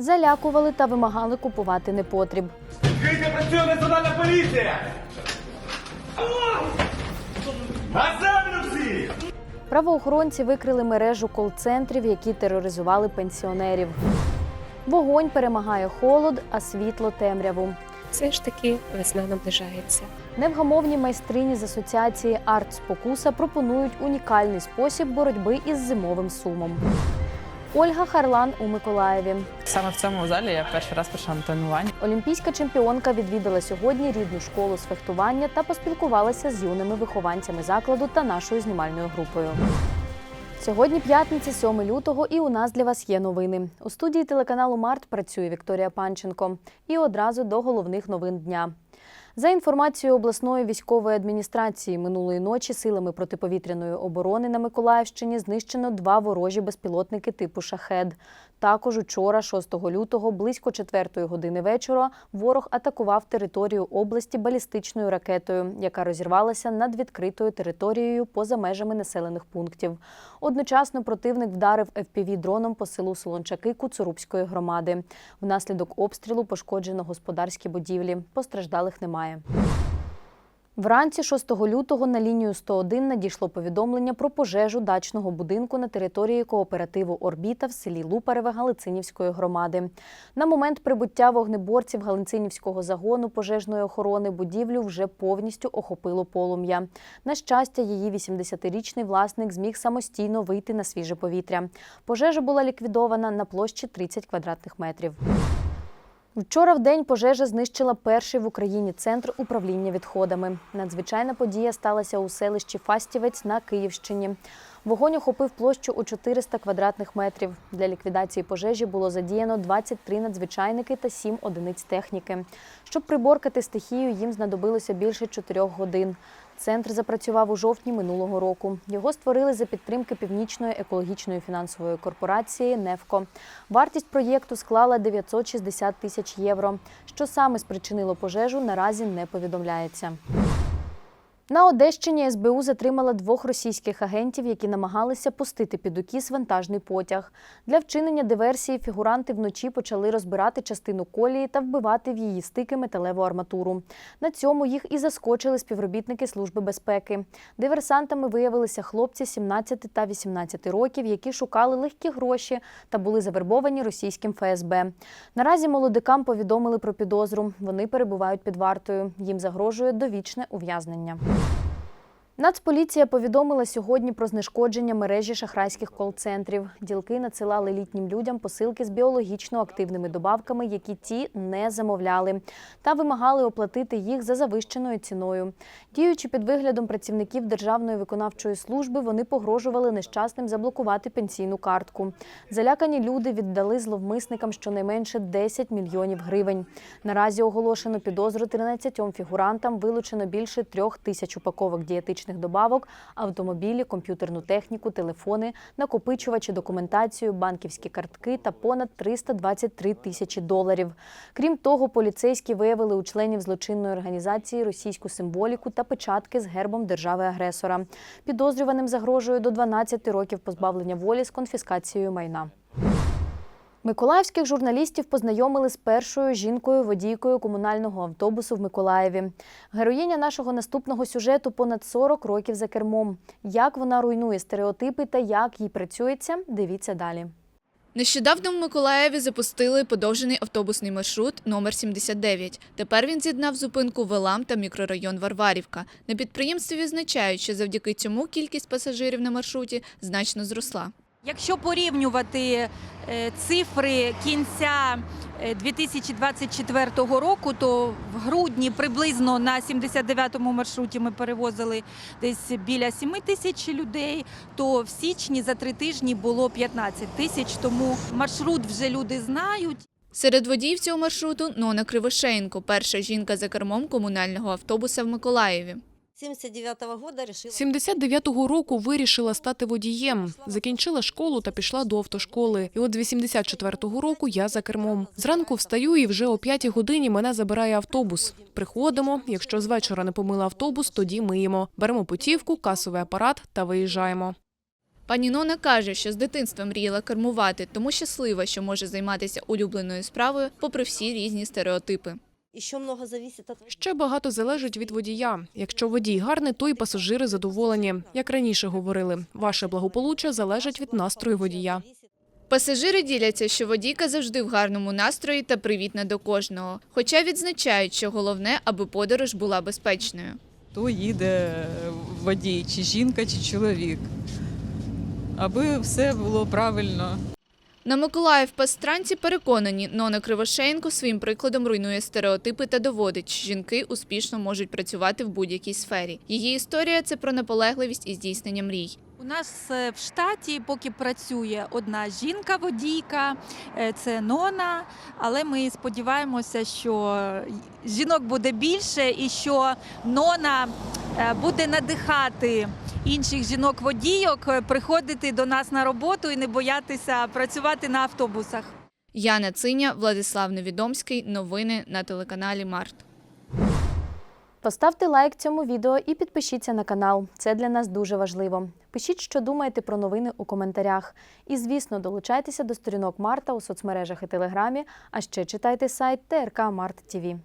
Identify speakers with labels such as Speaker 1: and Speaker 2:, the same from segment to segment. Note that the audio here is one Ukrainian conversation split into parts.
Speaker 1: Залякували та вимагали купувати непотріб.
Speaker 2: Відкрийте працює національна поліція! На землю всі!
Speaker 1: Правоохоронці викрили мережу кол-центрів, які тероризували пенсіонерів. Вогонь перемагає холод, а світло темряву.
Speaker 3: Все ж таки весна наближається.
Speaker 1: Невгамовні майстрині з асоціації Арт Спокуса пропонують унікальний спосіб боротьби із зимовим сумом. Ольга Харлан у Миколаєві.
Speaker 4: Саме в цьому залі я перший раз прийшла на тренування.
Speaker 1: Олімпійська чемпіонка відвідала сьогодні рідну школу з фехтування та поспілкувалася з юними вихованцями закладу та нашою знімальною групою. Сьогодні п'ятниця, 7 лютого, і у нас для вас є новини. У студії телеканалу Март працює Вікторія Панченко. І одразу до головних новин дня. За інформацією обласної військової адміністрації, минулої ночі силами протиповітряної оборони на Миколаївщині знищено два ворожі безпілотники типу шахед. Також учора, 6 лютого, близько 4 години вечора, ворог атакував територію області балістичною ракетою, яка розірвалася над відкритою територією поза межами населених пунктів. Одночасно противник вдарив FPV-дроном по селу Солончаки Куцурубської громади. Внаслідок обстрілу пошкоджено господарські будівлі. Постраждалих немає. Вранці 6 лютого на лінію 101 надійшло повідомлення про пожежу дачного будинку на території кооперативу Орбіта в селі Лупареве Галицинівської громади. На момент прибуття вогнеборців Галицинівського загону пожежної охорони будівлю вже повністю охопило полум'я. На щастя, її 80-річний власник зміг самостійно вийти на свіже повітря. Пожежа була ліквідована на площі 30 квадратних метрів. Вчора в день пожежа знищила перший в Україні центр управління відходами. Надзвичайна подія сталася у селищі Фастівець на Київщині. Вогонь охопив площу у 400 квадратних метрів. Для ліквідації пожежі було задіяно 23 надзвичайники та 7 одиниць техніки. Щоб приборкати стихію, їм знадобилося більше 4 годин. Центр запрацював у жовтні минулого року. Його створили за підтримки Північної екологічної фінансової корпорації НЕФКО. Вартість проєкту склала 960 тисяч євро. Що саме спричинило пожежу, наразі не повідомляється. На Одещині СБУ затримала двох російських агентів, які намагалися пустити під укіс вантажний потяг. Для вчинення диверсії фігуранти вночі почали розбирати частину колії та вбивати в її стики металеву арматуру. На цьому їх і заскочили співробітники Служби безпеки. Диверсантами виявилися хлопці 17 та 18 років, які шукали легкі гроші та були завербовані російським ФСБ. Наразі молодикам повідомили про підозру. Вони перебувають під вартою. Їм загрожує довічне ув'язнення. Нацполіція повідомила сьогодні про знешкодження мережі шахрайських кол-центрів. Ділки надсилали літнім людям посилки з біологічно активними добавками, які ті не замовляли, та вимагали оплатити їх за завищеною ціною. Діючи під виглядом працівників Державної виконавчої служби, вони погрожували нещасним заблокувати пенсійну картку. Залякані люди віддали зловмисникам щонайменше 10 мільйонів гривень. Наразі оголошено підозру 13 фігурантам, вилучено більше трьох тисяч упаковок дієтичних добавок, автомобілі, комп'ютерну техніку, телефони, накопичувачі, документацію, банківські картки та понад 323 тисячі доларів. Крім того, поліцейські виявили у членів злочинної організації російську символіку та печатки з гербом держави-агресора. Підозрюваним загрожує до 12 років позбавлення волі з конфіскацією майна. Миколаївських журналістів познайомили з першою жінкою-водійкою комунального автобусу в Миколаєві. Героїня нашого наступного сюжету понад 40 років за кермом. Як вона руйнує стереотипи та як їй працюється, дивіться далі.
Speaker 5: Нещодавно в Миколаєві запустили подовжений автобусний маршрут номер 79. Тепер він з'єднав зупинку Велам та мікрорайон Варварівка. На підприємстві відзначають, що завдяки цьому кількість пасажирів на маршруті значно зросла.
Speaker 6: Якщо порівнювати е, цифри кінця е, 2024 року, то в грудні приблизно на 79-му маршруті ми перевозили десь біля 7 тисяч людей, то в січні за три тижні було 15 тисяч, тому маршрут вже люди знають.
Speaker 5: Серед водіїв цього маршруту Нона Кривошеєнко, перша жінка за кермом комунального автобуса в Миколаєві.
Speaker 7: 79-го года решила
Speaker 8: 79-го року вирішила стати водієм. Закінчила школу та пішла до автошколи. І от з 84-го року я за кермом. Зранку встаю і вже о 5 годині мене забирає автобус. Приходимо. Якщо з вечора не помила автобус, тоді миємо. Беремо путівку, касовий апарат та виїжджаємо.
Speaker 5: Пані Нона каже, що з дитинства мріяла кермувати, тому щаслива, що може займатися улюбленою справою, попри всі різні стереотипи.
Speaker 7: Еще много зависит от...
Speaker 8: Ще багато залежить від водія. Якщо водій гарний, то й пасажири задоволені. Як раніше говорили, ваше благополуччя залежить від настрою водія.
Speaker 5: Пасажири діляться, що водійка завжди в гарному настрої та привітна до кожного. Хоча відзначають, що головне, аби подорож була безпечною.
Speaker 9: хто їде водій, чи жінка, чи чоловік. Аби все було правильно.
Speaker 5: На Миколаїв пастранці переконані, Нона Кривошеєнко своїм прикладом руйнує стереотипи та доводить, що жінки успішно можуть працювати в будь-якій сфері. Її історія це про наполегливість і здійснення мрій.
Speaker 6: У нас е, в штаті поки працює одна жінка-водійка, е, це Нона. Але ми сподіваємося, що жінок буде більше і що Нона е, буде надихати інших жінок-водійок е, приходити до нас на роботу і не боятися працювати на автобусах.
Speaker 5: Яна Циня, Владислав Невідомський. Новини на телеканалі Март.
Speaker 1: Поставте лайк цьому відео і підпишіться на канал. Це для нас дуже важливо. Пишіть, що думаєте про новини у коментарях. І, звісно, долучайтеся до сторінок Марта у соцмережах і Телеграмі, а ще читайте сайт ТРК Март ТІВІ.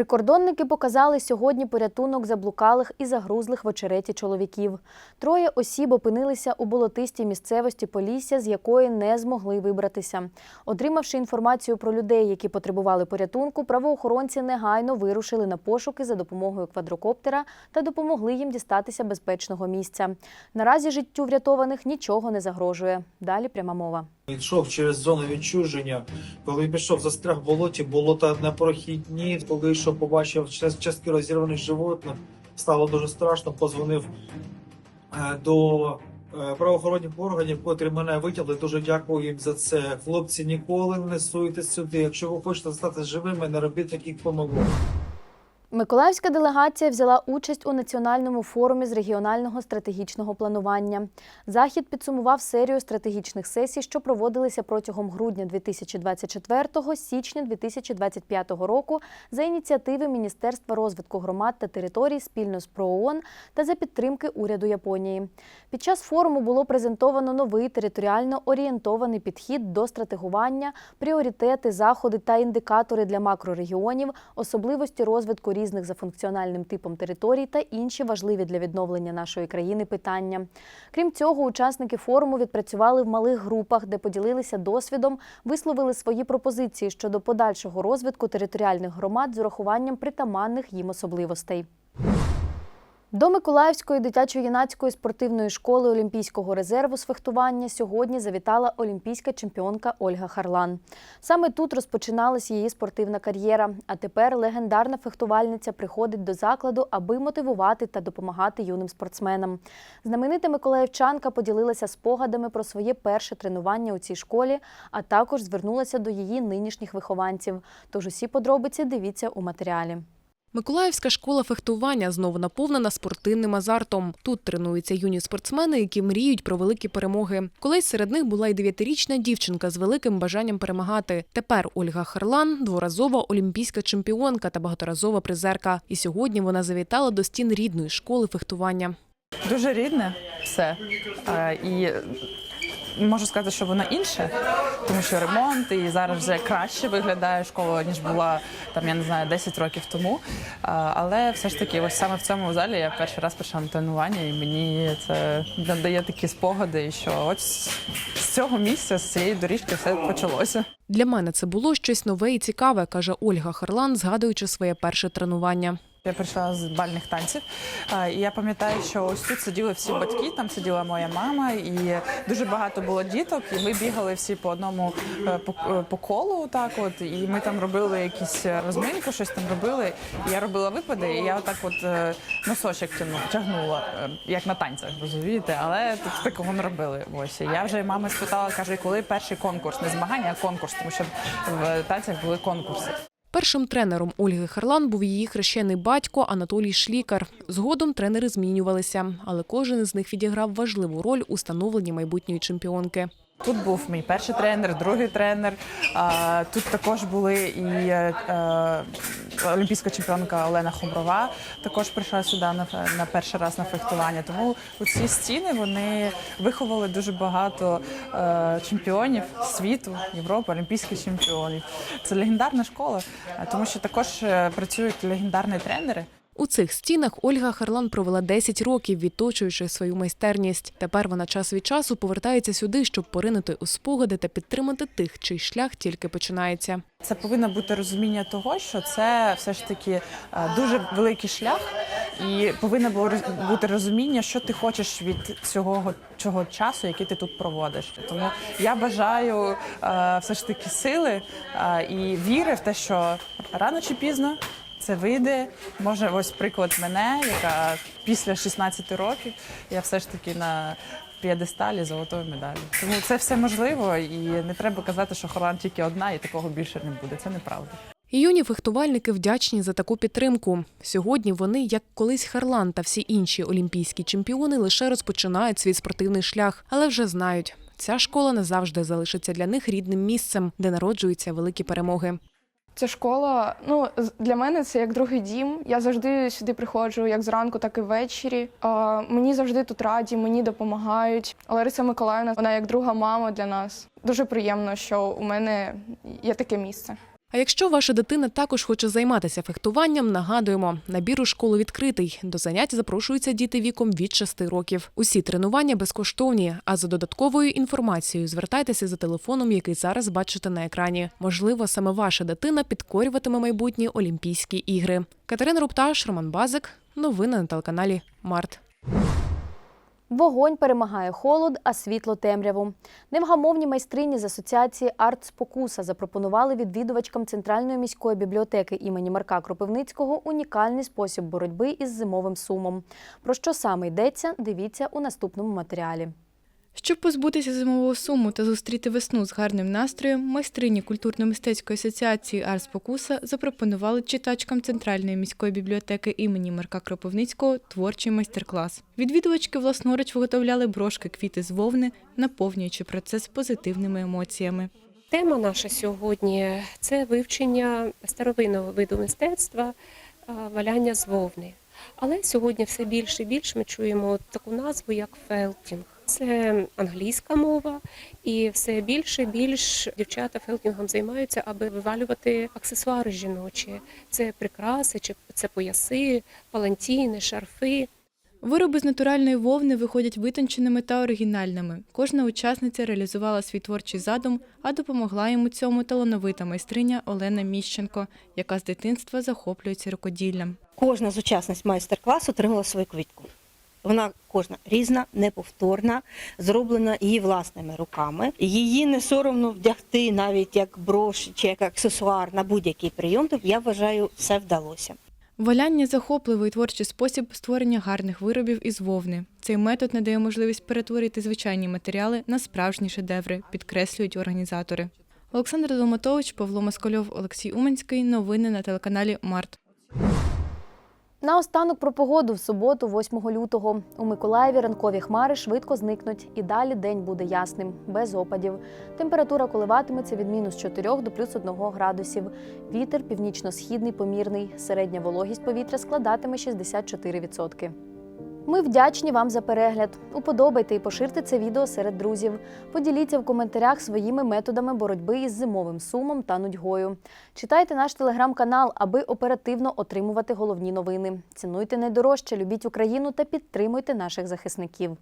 Speaker 1: Прикордонники показали сьогодні порятунок заблукалих і загрузлих в очереті чоловіків. Троє осіб опинилися у болотистій місцевості Полісся, з якої не змогли вибратися. Отримавши інформацію про людей, які потребували порятунку, правоохоронці негайно вирушили на пошуки за допомогою квадрокоптера та допомогли їм дістатися безпечного місця. Наразі життю врятованих нічого не загрожує. Далі пряма мова.
Speaker 10: Йшов через зону відчуження. Коли пішов застряг в болоті, болота непрохідні. Коли йшов, побачив част- частки розірваних животних, стало дуже страшно. Позвонив е, до е, правоохоронних органів, котрі мене витягли. Дуже дякую їм за це. Хлопці, ніколи не суйте сюди. Якщо ви хочете стати живими, не робіть таких помилок.
Speaker 1: Миколаївська делегація взяла участь у національному форумі з регіонального стратегічного планування. Захід підсумував серію стратегічних сесій, що проводилися протягом грудня 2024 січня 2025 року за ініціативи Міністерства розвитку громад та територій спільно з ПРООН та за підтримки уряду Японії. Під час форуму було презентовано новий територіально орієнтований підхід до стратегування, пріоритети, заходи та індикатори для макрорегіонів, особливості розвитку різних за функціональним типом територій та інші важливі для відновлення нашої країни питання. Крім цього, учасники форуму відпрацювали в малих групах, де поділилися досвідом, висловили свої пропозиції щодо подальшого розвитку територіальних громад з урахуванням притаманних їм особливостей. До Миколаївської дитячо-юнацької спортивної школи Олімпійського резерву з фехтування сьогодні завітала олімпійська чемпіонка Ольга Харлан. Саме тут розпочиналась її спортивна кар'єра. А тепер легендарна фехтувальниця приходить до закладу, аби мотивувати та допомагати юним спортсменам. Знаменита миколаївчанка поділилася спогадами про своє перше тренування у цій школі, а також звернулася до її нинішніх вихованців. Тож усі подробиці дивіться у матеріалі.
Speaker 8: Миколаївська школа фехтування знову наповнена спортивним азартом. Тут тренуються юні спортсмени, які мріють про великі перемоги. Колись серед них була й дев'ятирічна дівчинка з великим бажанням перемагати. Тепер Ольга Харлан дворазова олімпійська чемпіонка та багаторазова призерка. І сьогодні вона завітала до стін рідної школи фехтування.
Speaker 4: Дуже рідне все. Е, Можу сказати, що воно інше, тому що ремонт і зараз вже краще виглядає школа, ніж була там, я не знаю, 10 років тому. Але все ж таки, ось саме в цьому залі я перший раз прийшла на тренування, і мені це надає такі спогади, що ось з цього місця, з цієї доріжки все почалося.
Speaker 8: Для мене це було щось нове і цікаве, каже Ольга Харлан, згадуючи своє перше тренування.
Speaker 4: Я прийшла з бальних танців, і я пам'ятаю, що ось тут сиділи всі батьки, там сиділа моя мама, і дуже багато було діток. І ми бігали всі по одному е, по, е, по колу, так от, і ми там робили якісь розминку, щось там робили. І я робила випади, і я отак от е, носочок тягну- тягнула, е, як на танцях, розумієте, але тут такого не робили. Ось я вже мами спитала, каже, коли перший конкурс, не змагання, а конкурс, тому що в танцях були конкурси.
Speaker 8: Першим тренером Ольги Харлан був її хрещений батько Анатолій Шлікар. Згодом тренери змінювалися, але кожен із них відіграв важливу роль у становленні майбутньої чемпіонки.
Speaker 4: Тут був мій перший тренер, другий тренер. Тут також були і е, е, олімпійська чемпіонка Олена Хумрова. Також прийшла сюди на, перший раз на фехтування. Тому ці стіни вони виховали дуже багато е, чемпіонів світу, Європи, олімпійських чемпіонів. Це легендарна школа, тому що також працюють легендарні тренери.
Speaker 8: У цих стінах Ольга Харлан провела 10 років, відточуючи свою майстерність. Тепер вона час від часу повертається сюди, щоб поринути у спогади та підтримати тих, чий шлях тільки починається.
Speaker 4: Це повинно бути розуміння того, що це все ж таки е, дуже великий шлях, і повинно бути розуміння, що ти хочеш від цього цього часу, який ти тут проводиш. Тому я бажаю е, все ж таки сили е, і віри в те, що рано чи пізно. Це вийде. Може, ось приклад мене, яка після 16 років я все ж таки на п'єдесталі золотої медалі. Тому це все можливо, і не треба казати, що Хорланд тільки одна, і такого більше не буде. Це неправда.
Speaker 8: Юні фехтувальники вдячні за таку підтримку. Сьогодні вони, як колись Харлан та всі інші олімпійські чемпіони, лише розпочинають свій спортивний шлях, але вже знають, ця школа назавжди залишиться для них рідним місцем, де народжуються великі перемоги.
Speaker 11: Ця школа, ну для мене це як другий дім. Я завжди сюди приходжу як зранку, так і ввечері. А, мені завжди тут раді, мені допомагають. Лариса Миколаївна, вона як друга мама для нас. Дуже приємно, що у мене є таке місце.
Speaker 8: А якщо ваша дитина також хоче займатися фехтуванням, нагадуємо, набір у школу відкритий. До занять запрошуються діти віком від 6 років. Усі тренування безкоштовні. А за додатковою інформацією звертайтеся за телефоном, який зараз бачите на екрані. Можливо, саме ваша дитина підкорюватиме майбутні Олімпійські ігри. Катерина Рупташ, Роман Базик. Новини на телеканалі Март.
Speaker 1: Вогонь перемагає холод, а світло темряву. Невгамовні майстрині з асоціації Арт Спокуса запропонували відвідувачкам Центральної міської бібліотеки імені Марка Кропивницького унікальний спосіб боротьби із зимовим сумом. Про що саме йдеться, дивіться у наступному матеріалі.
Speaker 12: Щоб позбутися зимового суму та зустріти весну з гарним настроєм, майстрині культурно-мистецької асоціації Арс Покуса запропонували читачкам Центральної міської бібліотеки імені Марка Кропивницького творчий майстер-клас. Відвідувачки власноруч виготовляли брошки квіти з вовни, наповнюючи процес позитивними емоціями.
Speaker 3: Тема наша сьогодні це вивчення старовинного виду мистецтва валяння з вовни. Але сьогодні все більше і більше ми чуємо таку назву, як фелтінг. Це англійська мова, і все більше і більш дівчата фелтінгом займаються, аби вивалювати аксесуари жіночі. Це прикраси, чи це пояси, палантіни, шарфи.
Speaker 12: Вироби з натуральної вовни виходять витонченими та оригінальними. Кожна учасниця реалізувала свій творчий задум, а допомогла йому цьому талановита майстриня Олена Міщенко, яка з дитинства захоплюється рукоділлям.
Speaker 7: Кожна з учасниць майстер-класу отримала свою квітку. Вона кожна різна, неповторна, зроблена її власними руками. Її не соромно вдягти навіть як брош чи як аксесуар на будь-який прийом. Тобто я вважаю, все вдалося.
Speaker 12: Валяння захопливий творчий спосіб створення гарних виробів із вовни. Цей метод надає можливість перетворити звичайні матеріали на справжні шедеври, підкреслюють організатори. Олександр Долматович, Павло Москальов, Олексій Уманський. Новини на телеканалі Март.
Speaker 1: Наостанок про погоду в суботу, 8 лютого. У Миколаєві ранкові хмари швидко зникнуть, і далі день буде ясним, без опадів. Температура коливатиметься від мінус 4 до плюс 1 градусів. Вітер північно-східний помірний. Середня вологість повітря складатиме 64%. Ми вдячні вам за перегляд. Уподобайте і поширте це відео серед друзів. Поділіться в коментарях своїми методами боротьби із зимовим сумом та нудьгою. Читайте наш телеграм-канал, аби оперативно отримувати головні новини. Цінуйте найдорожче, любіть Україну та підтримуйте наших захисників.